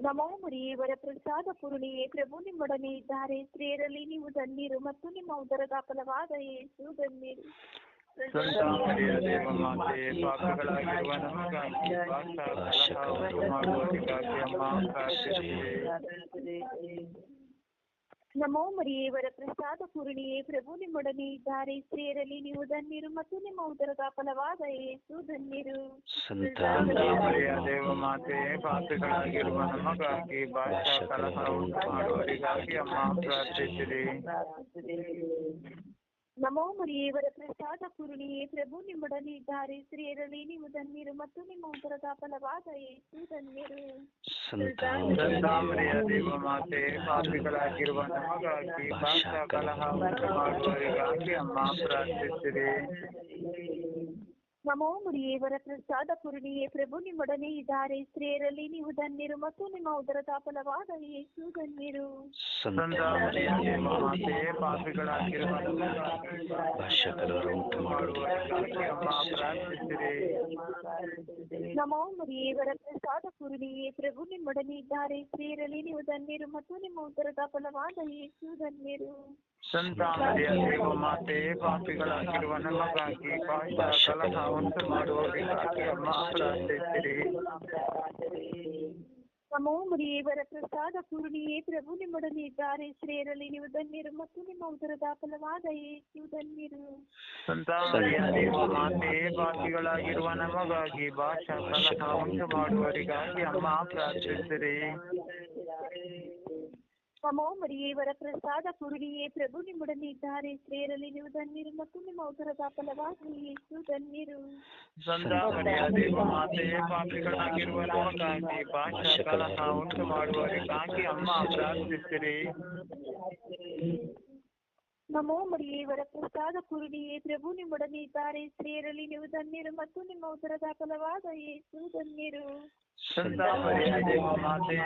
ನಮೋ ಮರಿಯೇ ವರಪ್ರಸಾದ ಪೂರ್ಣಿಯೇ, ಪ್ರಭು ನಿಮ್ಮೊಡನೆ ಇದ್ದಾರೆ. ಸ್ತ್ರೀಯರಲ್ಲಿ ನೀವು ಧನ್ಯರು ಮತ್ತು ನಿಮ್ಮ ಉದರದ ಫಲವಾದ ಯೇಸು ಧನ್ಯರು. ಸಂತಾಮರಿಯ ದೇವ ಮಾತೆ ಪಾಪಿಗಳಾಗಿರುವ ನಮಗಾಗಿ ಭಾಷಾ ಕಲಹ ಉಂಟು ಮಾಡುವವರಿಗಾಗಿ ಅಮ್ಮ ಪ್ರಾರ್ಥಿಸಿರಿ ನಮೋ ಮರಿಯೇ ವರಪ್ರಸಾದ ಪೂರ್ಣಿಯೇ ಪ್ರಭು ನಿಮ್ಮೊಡನೆ ಇದ್ದಾರೆ ಸ್ತ್ರೀಯರಲ್ಲಿ ನೀವು ಧನ್ಯರು ಮತ್ತು ನಿಮ್ಮ ಉದರದ ಫಲವಾದ ಯೇಸು ಧನ್ಯರು ಸಂತ ಸಂತಾಮರಿಯ ದೇವ ಮಾತೆ ಪಾಪಿಗಳಾಗಿರುವ ನಮಗಾಗಿ ಭಾಷಾ ಕಲಹ ಉಂಟು ಮಾಡುವವರಿಗಾಗಿ ಅಮ್ಮ ಪ್ರಾರ್ಥಿಸಿರಿ ನಮೋ ಮರಿಯೇ ವರಪ್ರಸಾದ ಪೂರ್ಣಿಯೇ ಪ್ರಭು ನಿಮ್ಮೊಡನೆ ಇದ್ದಾರೆ ಸ್ತ್ರೀಯರಲ್ಲಿ ನೀವು ಧನ್ಯರು ಮತ್ತು ನಿಮ್ಮ ಉದರದ ಫಲವಾದ ಯೇಸು ಧನ್ಯರು. ಸಂತ ಸಂತಾಮರಿಯ ದೇವ. ಮಾತೆ ಪಾಪಿಗಳಾಗಿರುವ ನಮಗಾಗಿ ಭಾಷಾ ಕಲಹ ಉಂಟು ಮಾಡುವವರಿಗಾಗಿ ಅಮ್ಮ ಪ್ರಾರ್ಥಿಸಿರಿ. ನಮೋ ಮರಿಯೇ ವರಪ್ರಸಾದ ಪೂರ್ಣಿಯೇ ಪ್ರಭು ನಿಮ್ಮೊಡನೆ ಇದ್ದಾರೆ ಸ್ತ್ರೀಯರಲ್ಲಿ ನೀವು ಧನ್ಯರು ಮತ್ತು ನಿಮ್ಮ ಉದರದ ಫಲವಾದ ಯೇಸು ಧನ್ಯರು. ನಮೋ ಮರಿಯೇ ವರಪ್ರಸಾದ ಪೂರ್ಣಿಯೇ ಪ್ರಭು ನಿಮ್ಮೊಡನೆ ಇದ್ದಾರೆ ಸ್ತ್ರೀಯರಲ್ಲಿ ನೀವು ಧನ್ಯರು ಮತ್ತು ನಿಮ್ಮ ಉದರದ ಫಲವಾದ ಯೇಸು ಧನ್ಯರು. ಸಂತಾಮರಿಯ ದೇವ ಮಾತೆ ಪಾಪಿಗಳಾಗಿರುವ ನಮಗಾಗಿ ಭಾಷಾ ಕಲಹ ಉಂಟು ಮಾಡುವವರಿಗಾಗಿ ಅಮ್ಮ ಪ್ರಸಾದ ನಮೋ ಪೂರ್ಣಿಯೇ ಪ್ರಭು ನಿಮ್ಮೊಡನೆ ಇದ್ದಾರೆ. ಶ್ರೇಯರಲ್ಲಿ ನೀವು ಧನ್ಯರು ಮತ್ತು ನಿಮ್ಮ ಉದರದ ಫಲವಾದ ನೀವು ಧನ್ಯರು. ಬಾಕಿಗಳಾಗಿರುವ ನಮಗಾಗಿ ಭಾಷಾ ಕಲಹ ಉಂಟು ಮಾಡುವವರಿಗಾಗಿ ಅಮ್ಮ ಪ್ರಾರ್ಥಿಸಿರಿ. ನಮೋ ಮರಿಯೇ ವರಪ್ರಸಾದ ಪೂರ್ಣಿಯೇ ಪ್ರಭು ನಿಮ್ಮೊಡನೆ ಇದ್ದಾರೆ ಸ್ತ್ರೀಯರಲ್ಲಿ ನೀವು ಧನ್ಯರು ಮತ್ತು ನಿಮ್ಮ ಉದರದ ಫಲವಾಗಿ ಯೇಸು ಧನ್ಯರು. ಸಂತಾಮರಿಯ ದೇವ ಮಾತೆ ಪಾಪಿಗಳಾಗಿರುವ ನಮಗಾಗಿ ಭಾಷಾ ಕಲಹ ಉಂಟು ಮಾಡುವವರಿಗಾಗಿ ಅಮ್ಮ ಪ್ರಾರ್ಥಿಸಿರಿ ನಮೋ ಮರಿಯೇ ಪ್ರಸಾದ ಕುರುಡಿಯೇ ಪ್ರಭು ನಿಮ್ಮೊಡನೆ ಇದ್ದಾರೆ ಸ್ತ್ರೀಯರಲ್ಲಿ ನೀವು ಧನ್ಯರು ಮತ್ತು ನಿಮ್ಮ ಉತ್ತರ ದಾಖಲವಾದ ಯೇಸು ಧನ್ಯರು. ದೇವ ಮಾತೆ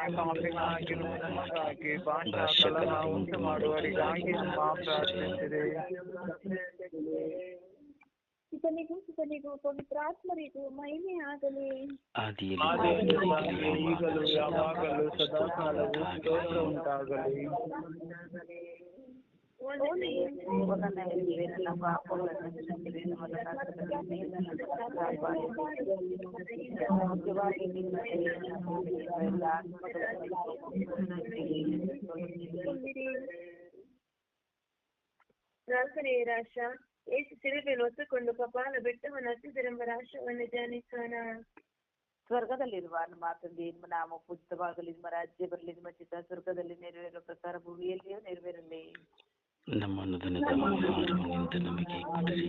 ಕಲಹ ಉಂಟು ಮಾಡುವವರಿಗಾಗಿ ಸುತನಿಗೂ ಪವಿತ್ರಾತ್ಮರಿಗೂ ಮಹಿಮೆ ಆಗಲಿ. ಈಗಲೂ ಯಾವಾಗಲೂ ಸದಾ ಕಾಲವು ಸ್ತೋತ್ರ ಉಂಟಾಗಲಿ. ನಾಲ್ಕನೆಯ ರಾಶ ಏಸು ಸಿಲುಬೆಯನ್ನು ಹೊತ್ತುಕೊಂಡು ಕಪಾಲ ಬೆಟ್ಟವನ್ನು ಹತ್ತಿದರೆಂಬ ರಾಶವನ್ನು ಧ್ಯಾನಿಸೋಣ ಸ್ವರ್ಗದಲ್ಲಿರುವ ನಮ್ಮ ತಂದೆ ನಿಮ್ಮ ನಾಮ ಪೂಜಿತವಾಗಲಿ ನಿಮ್ಮ ರಾಜ್ಯ ಬರಲಿ ನಿಮ್ಮ ಚಿತ್ತ ಸ್ವರ್ಗದಲ್ಲಿ ನೆರವೇರುವ ಪ್ರಕಾರ ಭೂಮಿಯಲ್ಲಿಯೂ ನೆರವೇರಲಿ ನಮ್ಮ ಅನುದಿನದ ನಿಂತು ನಮಗೆ ಕೊಡಿರಿ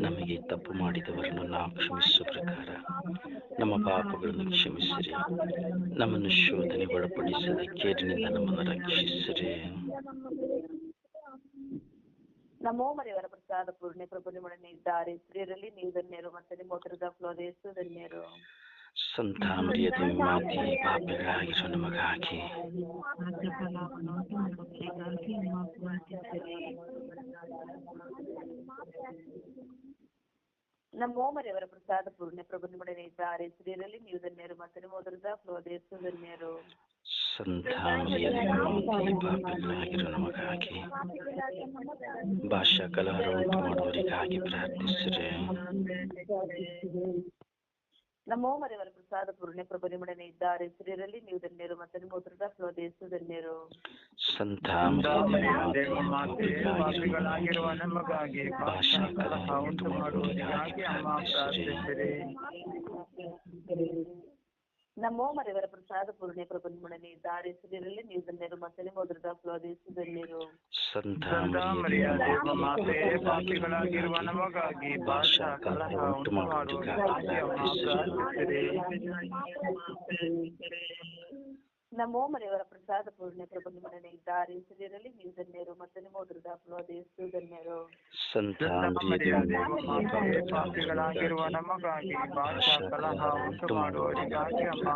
ನಮಗೆ ತಪ್ಪು ಮಾಡಿದವರನ್ನು ನಾವು ಕ್ಷಮಿಸುವ ಪ್ರಕಾರ ನಮ್ಮ ಪಾಪಗಳನ್ನು ಕ್ಷಮಿಸಿರಿ. ನಮ್ಮನ್ನು ಶೋಧನೆ ಒಳಪಡಿಸದೆ ಕೇರಿನಿಂದ ನಮ್ಮನ್ನು ರಕ್ಷಿಸಿರಿ. ನಮೋ ಮರೆಯವರ ಪ್ರಸಾದ ಪೂರ್ಣೆ, ಪ್ರಭು ನಿಮ್ಮೊಡನೆ ಇದ್ದಾರೆ. ಸ್ತ್ರೀಯರಲ್ಲಿ ನೀವು ಧನ್ಯರು ಮತ್ತೆ ನಿಮ್ಮ ಉದರದ ಫಲವಾದ ಯೇಸು ಧನ್ಯರು ಸಂತಾಮರಿಯ ಮಾತೆ ಪಾಪಿಗಳಾಗಿರೋ ನಮಗಾಗಿ ನಮ್ಮ ಮರಿಯವರ ಪ್ರಸಾದ ಪೂರ್ಣ ಇದ್ದಾರೆ. ನೀವು ಧನ್ಯರು ಮತ್ತೆ ಧನ್ಯರು. ಭಾಷಾ ಕಲಹರ ಉಂಟು ಮಾಡುವವರಿಗಾಗಿ ಪ್ರಾರ್ಥಿಸಿರಿ. ನಮೋ ಮರೆಯವರ ಪ್ರಸಾದ ಪೂರ್ಣೆ ಪ್ರಭು ಇದ್ದಾರೆ. ಶ್ರೀರಲ್ಲಿ ನೀವು ಧನ್ಯರು ಮತ್ತೆ ನಿಮ್ಮ ಉತ್ತರದ ಸ್ವದೇಶ ಧನ್ಯರು. ಸಂತ ಪಾಪಿಗಳಾಗಿರುವ ನಮಗಾಗಿ ಭಾಷಾ ಉಂಟು ಮಾಡುವುದಕ್ಕಾಗಿ ಅಮ್ಮ ಪ್ರಾರ್ಥಿಸಿರಿ. ನಮೋ ಮರೆಯವರ ಪ್ರಸಾದ ಪೂರ್ಣೆ ಪ್ರಭು ನಿಮ್ಮೊಡನೆ ದಾರಿ ಸ್ತ್ರೀಯರಲ್ಲಿ ನೀವು ಧನ್ಯರು ಮತ್ತು ಮೊದಲದ ಫಲೋದೇಶು ಧನ್ಯರು ಸಂತ ಸಂತಾಮರಿಯ ದೇವ ಮಾತೆ ಪಾಪಿಗಳಾಗಿರುವ ನಮಗಾಗಿ ಭಾಷಾ ಕಲಹ ಉಂಟು ಮಾಡುವುದಕ್ಕಾಗಿ ಅಮ್ಮ ಮನೆಯವರ ಪ್ರಸಾದ ಪೂರ್ಣೆ ಪ್ರಭು ನಿಮ್ಮೊಡನೆ ಇದ್ದಾರೆ ಸ್ತ್ರೀಯರಲ್ಲಿ ನೀವು ಧನ್ಯರು ಮತ್ತು ನಿಮ್ಮ ಉತ್ತರದ ಫಲೋದೇಶು ಧನ್ಯರು. ಪಾಪಿಗಳಾಗಿರುವ ನಮಗಾಗಿ ಭಾಷಾ ಕಲಹ ಉಂಟು ಮಾಡುವವರಿಗಾಗಿ ಅಮ್ಮ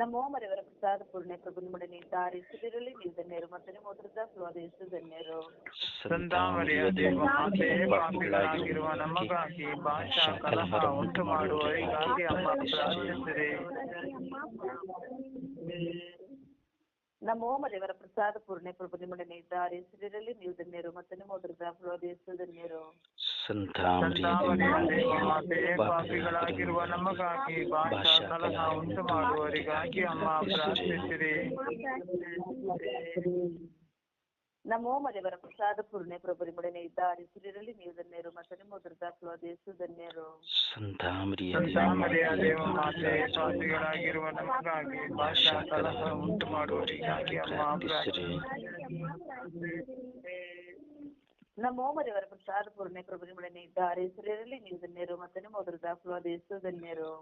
ನಮೋ ಮರೆಯವರ ಪ್ರಸಾದ ಪೂರ್ಣೆ ಪ್ರಭು ನಿಮ್ಮೊಡನೆ ಇದ್ದಾರೆ ಸ್ತ್ರೀಯರಲ್ಲಿ ನೀವು ಧನ್ಯರು ಮತ್ತು ನಿಮ್ಮ ಉತ್ತರದ ಫಲೋದೇಶು ಧನ್ಯರು ಸಂತಾಮರಿಯ ದೇವ ಮಾತೆ ಪಾಪಿಗಳಾಗಿರುವ ನಮಗಾಗಿ ಭಾಷಾ ಕಲಹ ಉಂಟು ಮಾಡುವವರಿಗಾಗಿ ಅಮ್ಮ ಪ್ರಾರ್ಥಿಸಿರಿ ನಮೋ ದೇವರ ಪ್ರಸಾದ ಪೂರ್ಣೆ ಪ್ರಭು ನಿಮ್ಮೊಡನೆ ಇದ್ದಾರೆ. ಸ್ತ್ರೀಯರಲ್ಲಿ ನೀವು ಧನ್ಯರು ಮತ್ತು ನಿಮ್ಮ ಉತ್ತರದ ಫಲೋದೇಶು ಧನ್ಯರು. ಪಾಪಿಗಳಾಗಿರುವ ನಮಗಾಗಿ ಭಾಷಾ ಕಲಹ ಉಂಟು ಮಾಡುವವರಿಗಾಗಿ ಅಮ್ಮ ಪ್ರಾರ್ಥಿಸಿರಿ. ನಮೋ ಮರೆಯವರ ಪ್ರಸಾದ ಪೂರ್ಣೆ ಪ್ರಭು ನಿಮ್ಮೊಡನೆ ಇದ್ದಾರೆ ಸ್ತ್ರೀಯರಲ್ಲಿ ನೀವು ಧನ್ಯರು ಮತ್ತು ನಿಮ್ಮ ಉತ್ತರದ ಫಲೋದೇಶು ಧನ್ಯರು. ಉಂಟು ಮಾಡುವವರಿಗಾಗಿ ಅಮ್ಮ ಪ್ರಾರ್ಥಿಸಿರಿ. ನಮೋ ಮರೆಯವರ ಪ್ರಸಾದ ಪೂರ್ಣೆ ಪ್ರಭು ನಿಮ್ಮೊಡನೆ ಇದ್ದಾರೆ ಸ್ತ್ರೀಯರಲ್ಲಿ ನೀವು ಧನ್ಯರು ಮತ್ತು ನಿಮ್ಮ ಉತ್ತರದ ಫಲೋದೇಶು ಧನ್ಯರು.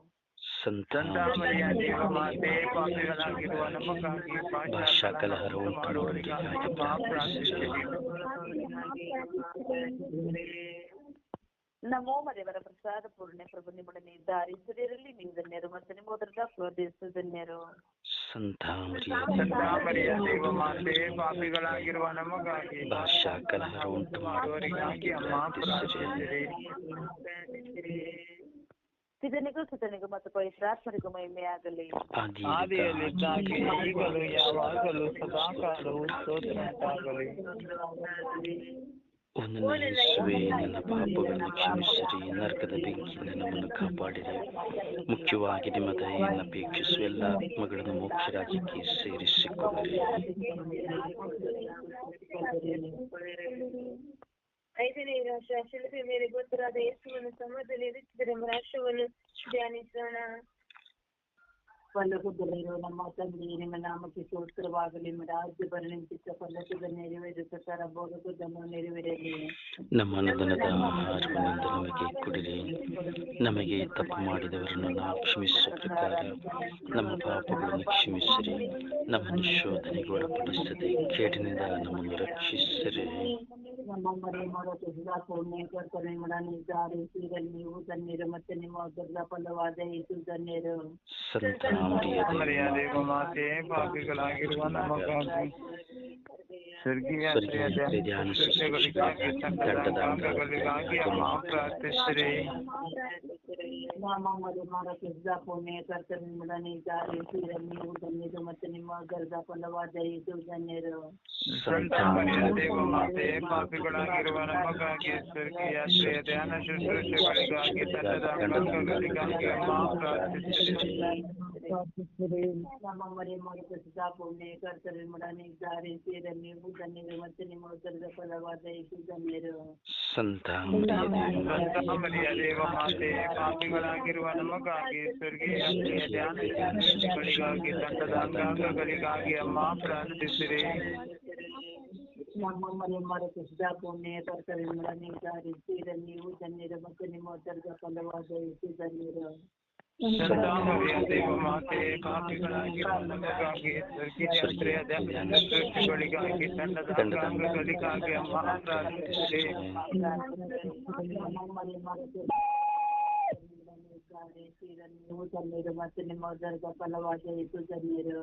ಸಂತಾಮರಿಯ ದೇವ ಮಾತೆ ಪಾಪಿಗಳಾಗಿರುವ ನಮಗಾಗಿ ಭಾಷಾ ಕಲಹ ಉಂಟು ಮಾಡುವವರಿಗಾಗಿ ಅಮ್ಮ ಪ್ರಾರ್ಥಿಸಿರಿ ನಮೋ ಮರೆಯವರ ಪ್ರಸಾದ ಪೂರ್ಣೆ ಪ್ರಭು ನಿಮ್ಮೊಡನೆ ಇದ್ದಾರೆ ಸ್ತ್ರೀಯರಲ್ಲಿ ನೀವು ಧನ್ಯರು ಮತ್ತು ನಿಮ್ಮ ಉತ್ತರದ ಫಲೋದೇಶು ಧನ್ಯರು ಸಂತಾಮರಿಯ ಸಂತಾಮರಿಯ ದೇವ ಮಾತೆ ಪಾಪಿಗಳಾಗಿರುವ ನಮಗಾಗಿ ಭಾಷಾ ಕಲಹ ಉಂಟು ಮಾಡುವವರಿಗಾಗಿ ಅಮ್ಮ ಪ್ರಾರ್ಥಿಸಿರಿ ಸಿದನಿಗೂ ಸುತನಿಗೂ ಮತ್ತು ಪವಿತ್ರಾತ್ಮರಿಗೂ ಮಹಿಮೆಯಾಗಲಿ ಆದಿಯಲ್ಲಿದ್ದಾಗೆ ಈಗಲೂ ಯಾವಾಗಲೂ ಸದಾಕಾಲವು ಸ್ತೋತ್ರವಾಗಲಿ ಒಂದು ಯೇಸುವೆ ನನ್ನ ಪಾಪಗಳನ್ನು ಕ್ಷಮಿಸಿರಿ ನರಕದ ಬೆಂಕಿಯಿಂದ ನಮ್ಮನ್ನು ಕಾಪಾಡಿರಿ. ಮುಖ್ಯವಾಗಿ ನಿಮ್ಮ ದಯೆಯನ್ನು ಅಪೇಕ್ಷಿಸುವ ಎಲ್ಲ ಆತ್ಮಗಳನ್ನು ಮೋಕ್ಷ ರಾಜ್ಯಕ್ಕೆ ಸೇರಿಸಿಕೊಳ್ಳಿರಿ. ಐದನೇ ರಾಷ್ಟ್ರ ಶಿಲ್ಪಿ ಮೇಲೆ ಗೊತ್ತರಾದ ಯೇಸುವನ್ನು ಸಮೂಹದಲ್ಲಿ ಇರಿಸಿದರೆಂಬ ರಾಷ್ಟ್ರವನ್ನು ಧ್ಯಾನಿಸೋಣ. ಪಲ್ಲಕದಲ್ಲಿರುವ ನಮ್ಮ ತಂದೆ ನಿಮ್ಮ ನಾಮಕ್ಕೆ ಸ್ತೋತ್ರವಾಗಲಿ ನಿಮ್ಮ ರಾಜ್ಯ ಬರಲಿಂಚಿತ ಪಲ್ಲಕದ ನೆರವೇರುವ ಪ್ರಕಾರ ಬೋಧಕದನ್ನು ನೆರವೇರಲಿ ನಮ್ಮ ಅನುದಿನದ ಆಹಾರವನ್ನು ನಮಗೆ ಕೊಡಿರಿ. ನಮಗೆ ತಪ್ಪು ಮಾಡಿದವರನ್ನು ನಾವು ಕ್ಷಮಿಸುವ ಪ್ರಕಾರ ನಮ್ಮ ಪಾಪಗಳನ್ನು ಕ್ಷಮಿಸಿರಿ. ನಮ್ಮನ್ನು ಶೋಧನೆಗೆ ಒಳಪಡಿಸದೆ ಕೇಟಿನಿಂದ ನಮ್ಮನ್ನು ರಕ್ಷಿಸಿರಿ. ನಮ್ಮ ಮನೆ ಮಾಡೋದು ಪುಣ್ಯ ಕರ್ತನೆ ಮಾಡನಿದ್ದಾರೆ ಸೀರಲ್ಲಿ ನೀವು ಧನ್ಯರು ಮತ್ತೆ ನಿಮ್ಮ ಉದರದ ಫಲವಾದ ಯೇಸು ಧನ್ಯರು ಸಂತಾಮರಿಯ ಮರಿಯ ದೇವ ಮಾತೆ ಪಾಪಿಗಳಾಗಿರುವ ನಮಗಾಗಿ ಸ್ವರ್ಗೀಯ ಸ್ವರ್ಗೀಯ ಧ್ಯಾನ ಶುಶ್ರೂಷೆಗಳಿಗಾಗಿ ತಂಡದ ಅಂಗಗಳಿಗಾಗಿ ಅಮ್ಮ ಪ್ರಾರ್ಥಿಸಿರಿ ನಮ್ಮ ಮನೆ ಮಾಡೋದು ಪುಣ್ಯ ಕರ್ತನೆ ಮಾಡನಿದ್ದಾರೆ ಸೀರಲ್ಲಿ ನೀವು ಧನ್ಯರು ಮತ್ತೆ ನಿಮ್ಮ ಉದರದ ಫಲವಾದ ಯೇಸು ಧನ್ಯರು ಸಂತ ಮರಿಯ ದೇವ ಮಾತೆ ಪಾಪಿಗಳಾಗಿರುವ ನಮಗಾಗಿ ಸ್ವರ್ಗೀಯ ಶ್ರೀಯ ಧ್ಯಾನ ಶುಶ್ರೂಷೆಗಳಿಗಾಗಿ ತಂಡದ ಅಂಗಗಳಿಗಾಗಿ ಅಮ್ಮ ಪ್ರಾರ್ಥಿಸಿರಿ ನಮ್ಮ ಮನೆ ಮಾಡುತ್ತ ಪುಣ್ಯ ಕರ್ತನೆ ಮಾಡನಿದ್ದಾರೆ ಸೀರಲ್ಲಿ ನೀವು ಧನ್ಯರು ಮತ್ತೆ ನಿಮ್ಮ ಉದರದ ಫಲವಾದ ಯೇಸು ಧನ್ಯರು ಸಂತಾಮರಿಯ ಸಂತ ಮರಿಯ ದೇವ ಮಾತೆ ಪಾಪಿಗಳಾಗಿರುವ ನಮಗಾಗಿ ಸ್ವರ್ಗೀಯ ಶ್ರೀಯ ಧ್ಯಾನ ಶುಶ್ರೂಷೆಗಳಿಗಾಗಿ ತಂಡದ ಅಂಗಾಂಗಗಳಿಗಾಗಿ ಅಮ್ಮ ಪ್ರಾರ್ಥಿಸಿರಿ ನಮ್ಮ ಮನೆ ಮಾಡುತ್ತ ಪುಣ್ಯ ಕರ್ತನೆ ಮಾಡನಿದ್ದಾರೆ ಸೀರಲ್ಲಿ ನೀವು ಧನ್ಯರು ಮತ್ತೆ ನಿಮ್ಮ ಉದರದ ಫಲವಾದ ಯೇಸು ಧನ್ಯರು ಸಂತ ಮರಿಯ ದೇವ ಮಾತೆ ಪಾಪಿಗಳಾಗಿರುವ ನಮಗಾಗಿ ಸ್ವರ್ಗೀಯ ಶ್ರೀಯ ಧ್ಯಾನ ಶುಶ್ರೂಷೆಗಳಿಗಾಗಿ ತಂಡದ ಅಂಗಾಂಗಗಳಿಗಾಗಿ ಅಮ್ಮ ಪ್ರಾರ್ಥಿಸಿರಿ ನೀವು ಧನ್ಯರು ಮತ್ತು ನಿಮ್ಮ ಉದರದ ಫಲವಾದ ಯೇಸು ಧನ್ಯರು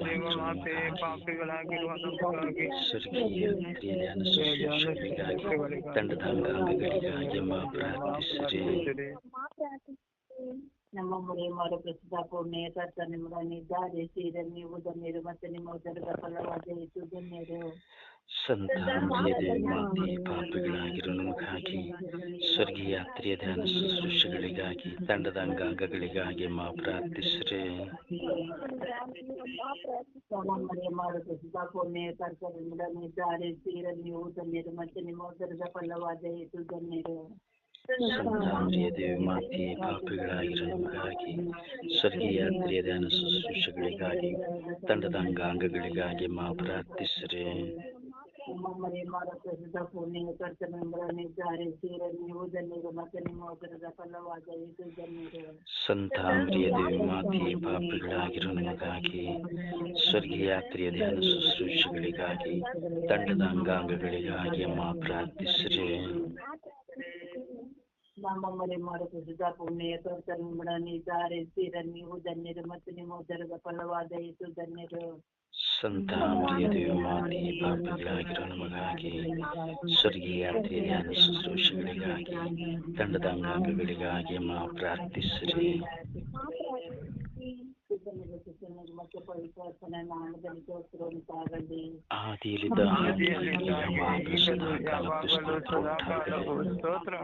ದೇವ ಮಾತೆ ಪಾಪಿಗಳಾಗಿರುವ ನಮಗಾಗಿ ಸ್ವರ್ಗೀಯ ಸ್ವರ್ಗೀಯ ಶ್ರೀಯ ಧ್ಯಾನ ಶುಶ್ರೂಷೆಗಳಿಗಾಗಿ ತಂಡದ ಅಂಗಾಂಗಗಳಿಗಾಗಿ ಅಮ್ಮ ಪ್ರಾರ್ಥಿಸಿರಿ ನಮ್ಮ ಮರಿಯ ಮರು ಪ್ರಸಿದ್ಧ ಪೂರ್ಣೆ ಗರ್ಭನಿಂದಾರಿ ಸೀರ ನೀವು ಧನ್ಯರು ಮತ್ತು ನಿಮ್ಮ ಉದರದ ಫಲವಾದ ಇದು ಧನ್ಯರು ಸಂತ ಮರಿಯ ದೇವಿ ಸಂತ ಮರಿಯ ದೇವ ಮಾತೆ ಪಾಪಿಗಳಾಗಿರುವ ನಮಗಾಗಿ ಸ್ವರ್ಗೀಯ ಕ್ರಿಯೆಯನ್ನು ಶುಶ್ರೂಷೆಗಳಿಗಾಗಿ ತಂಡದ ಅಂಗಾಂಗಗಳಿಗಾಗಿ ಮಾ ಪ್ರಾರ್ಥಿಸಿರಿ ನಮ್ಮ ಮರಿಯ ಮರು ಪ್ರಸಿದ್ಧ ನಿಮ್ಮನಿದ್ದಾರೆ ಸೀರ ನೀವು ಧನ್ಯರು ಮತ್ತು ನಿಮ್ಮ ಉದರದ ಫಲವಾದ ಇದು ಧನ್ಯರು ಸಂತ ಮರಿಯ ದೇವಿ ಮಾತೆ ಪಾಪಿಗಳಾಗಿರೋ ನಮಗಾಗಿ ಸ್ವರ್ಗೀಯ ಯಾತ್ರೆಯ ಧ್ಯಾನ ಶುಶ್ರೂಷೆಗಳಿಗಾಗಿ ತಂಡದ ಅಂಗಾಂಗಗಳಿಗಾಗಿ ಮಾ ಪ್ರಾರ್ಥಿಸ್ರೆ. ನಮ್ಮ ಪ್ರಸಿದ್ಧ ಪೂರ್ಣೆ ಕರ್ತ ನಿಮ್ಮನಿದ್ದಾರೆ ಸೀರ ನೀವು ಧನ್ಯರು ಮತ್ತು ನಿಮ್ಮ ಉದರದ ಫಲವಾದ ಇದು ಧನ್ಯರು ಸಂತ ಮರಿಯ ದೇವಿ ಮಾತೆ ಪಾಪಿಗಳಾಗಿರೋ ನಮಗಾಗಿ ಸ್ವರ್ಗೀಯ ಕ್ರಿಯೆ ಧ್ಯಾನ ಶುಶ್ರೂಷೆಗಳಿಗಾಗಿ ತಂಡದ ಅಂಗಾಂಗಗಳಿಗಾಗಿ ಮಾ ಪ್ರಾರ್ಥಿಸಿರಿ ನಮ್ಮ ಮರಿ ಮಾಡೋ ಪ್ರಸಿದ್ಧ ಪೂರ್ಣಿ ಕರ್ತನಿದ್ದಾರೆ ಸೀರ ನೀವು ಧನ್ಯರು ಮತ್ತು ನಿಮ್ಮ ಉದರದ ಫಲವಾದ ಇದು ಧನ್ಯರು ಸಂತ ಮರಿಯ ದೇವಿ ಮಾತೆ ಪಾಪಿಗಳಾಗಿರೋ ನಮಗಾಗಿ ಸ್ವರ್ಗೀಯ ಕ್ರಿಯೆ ಧ್ಯಾನ ಶುಶ್ರೂಷೆಗಳಿಗಾಗಿ ತಂಡದ ಅಂಗಾಂಗಗಳಿಗಾಗಿ ಮಾ ಪ್ರಾರ್ಥಿಸಿರಿ ನಮ್ಮ ಮರಿ ಮಾಡೋ ಪ್ರಸಿದ್ಧ ಪೂರ್ಣಿ ಕರ್ತನಿದ್ದಾರೆ ಸೀರ ನೀವು ಧನ್ಯರು ಮತ್ತು ನಿಮ್ಮ ಉದರದ ಫಲವಾದ ಇದು ಧನ್ಯರು ಸಂತ ಮರಿಯ ದೇವಿ ಮಾತೆ ಪಾಪಿಗಳಾಗಿರೋ ನಮಗಾಗಿ ಸ್ವರ್ಗೀಯ ಶುಶ್ರೂಷೆಗಳಿಗಾಗಿ ತಂಡದ ಅಂಗಾಂಗಗಳಿಗಾಗಿ ಮಾ ಪ್ರಾರ್ಥಿಸಿರಿ. ಮತ್ತು ನಾಮದಲ್ಲಿ ಸ್ತೋತ್ರ ಉಂಟಾಗಲಿ. ಆದಿಯಲ್ಲಿದ್ದ ಯಾವಾಗಲೂ ಸ್ತೋತ್ರ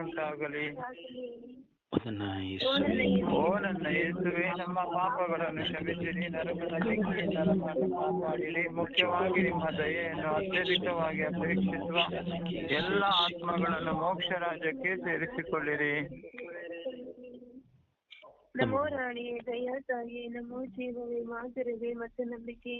ಓ ನನ್ನ ಯೇಸುವೆ ನಮ್ಮ ಪಾಪಗಳನ್ನು ಕ್ಷಮಿಸಿರಿ ನರಕದ ಬೆಂಕಿಯಿಂದ ನಮ್ಮನ್ನು ಕಾಪಾಡಿರಿ. ಮುಖ್ಯವಾಗಿ ನಿಮ್ಮ ದಯೆಯನ್ನು ಅತ್ಯಧಿಕವಾಗಿ ಅಪೇಕ್ಷಿಸುವ ಎಲ್ಲ ಆತ್ಮಗಳನ್ನು ಮೋಕ್ಷ ರಾಜ್ಯಕ್ಕೆ ಸೇರಿಸಿಕೊಳ್ಳಿರಿ. ನಮೋ ರಾಣಿಯೇ ದಯಾ ತಾಯಿ ನಮೋ ಜೀವವೇ ಮಾದರವೇ ಮತ್ತು ನಂಬಿಕೆ.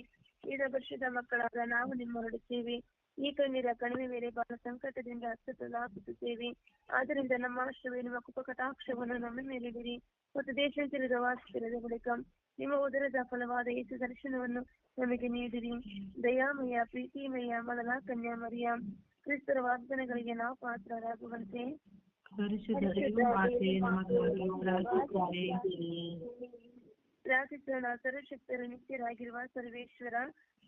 ಈಗ ವರ್ಷದ ಮಕ್ಕಳಾದ ನಾವು ನಿಮ್ಮ ಹೊರಡುತ್ತೇವೆ ಈ ಕಣ್ಣೀರ ಕಣಿವೆ ಮೇಲೆ ಬಹಳ ಸಂಕಟದಿಂದ ಹತ್ತಲಾಗುತ್ತೇವೆ ಆದ್ದರಿಂದ ನಮ್ಮ ಆಶ್ರವೇ ನಿಮ್ಮ ಕುಪಕಟಾಕ್ಷವನ್ನು ನಮ್ಮ ಮೇಲೆ ಬಿಡಿ ಮತ್ತು ದೇಶಾಂತರದ ವಾಸಿಸಿರದ ಬಳಿಕ ನಿಮ್ಮ ಉದರದ ಫಲವಾದ ಯೇಸು ದರ್ಶನವನ್ನು ನಮಗೆ ನೀಡಿರಿ. ದಯಾಮಯ ಪ್ರೀತಿಮಯ ಮಲನಾ ಕನ್ಯಾ ಮರಿಯ ಕ್ರಿಸ್ತರ ವಾಗ್ದಾನಗಳಿಗೆ ನಾವು ಪಾತ್ರರಾಗುವಂತೆ. ಪ್ರಾರ್ಥಿಸೋಣ ಸರ್ವಶಕ್ತರು ನಿತ್ಯರಾಗಿರುವ ಸರ್ವೇಶ್ವರ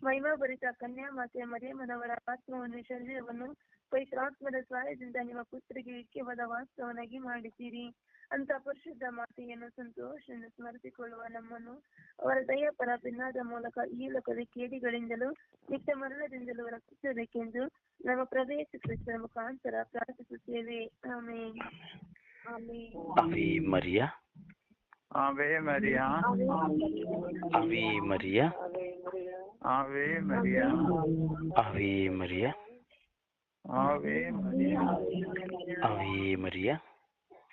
ಮಹಿಮಾ ಭರಿತ ಕನ್ಯಾ ಮಾತೆ ಮರಿಯಮ್ಮನವರ ಆತ್ಮವನ್ನು ಶರೀರವನ್ನು ಪವಿತ್ರಾತ್ಮದ ಸಹಾಯದಿಂದ ನಿಮ್ಮ ಪುತ್ರಿಗೆ ಐಕ್ಯವಾದ ವಾಸ್ತವನಾಗಿ ಮಾಡಿದ್ದೀರಿ. ಅಂತ ಪರಿಶುದ್ಧ ಮಾತೆಯನ್ನು ಸಂತೋಷದಿಂದ ಸ್ಮರಿಸಿಕೊಳ್ಳುವ ನಮ್ಮನ್ನು ಅವರ ದಯಾಪರ ಭಿನ್ನಾದ ಮೂಲಕ ಈ ಲೋಕದ ಕೇಡಿಗಳಿಂದಲೂ ನಿತ್ಯ ಮರಣದಿಂದಲೂ ರಕ್ಷಿಸಬೇಕೆಂದು ನಮ್ಮ ಪ್ರವೇಶ ಕ್ರಿಸ್ತರ ಮುಖಾಂತರ ಪ್ರಾರ್ಥಿಸುತ್ತೇವೆ. ಆಮೇಲೆ ಆಮೇಲೆ ಅವಿ ಮರಿಯ? ಆವೇ ಮರಿಯಾ? ಅವಿ ಮರಿಯ? ಆವೇ ಮರಿಯಾ? ಅವಿ ಮರಿಯ? ಆವೇ ಮರಿಯಾ? ಅವಿ ಮರಿಯ?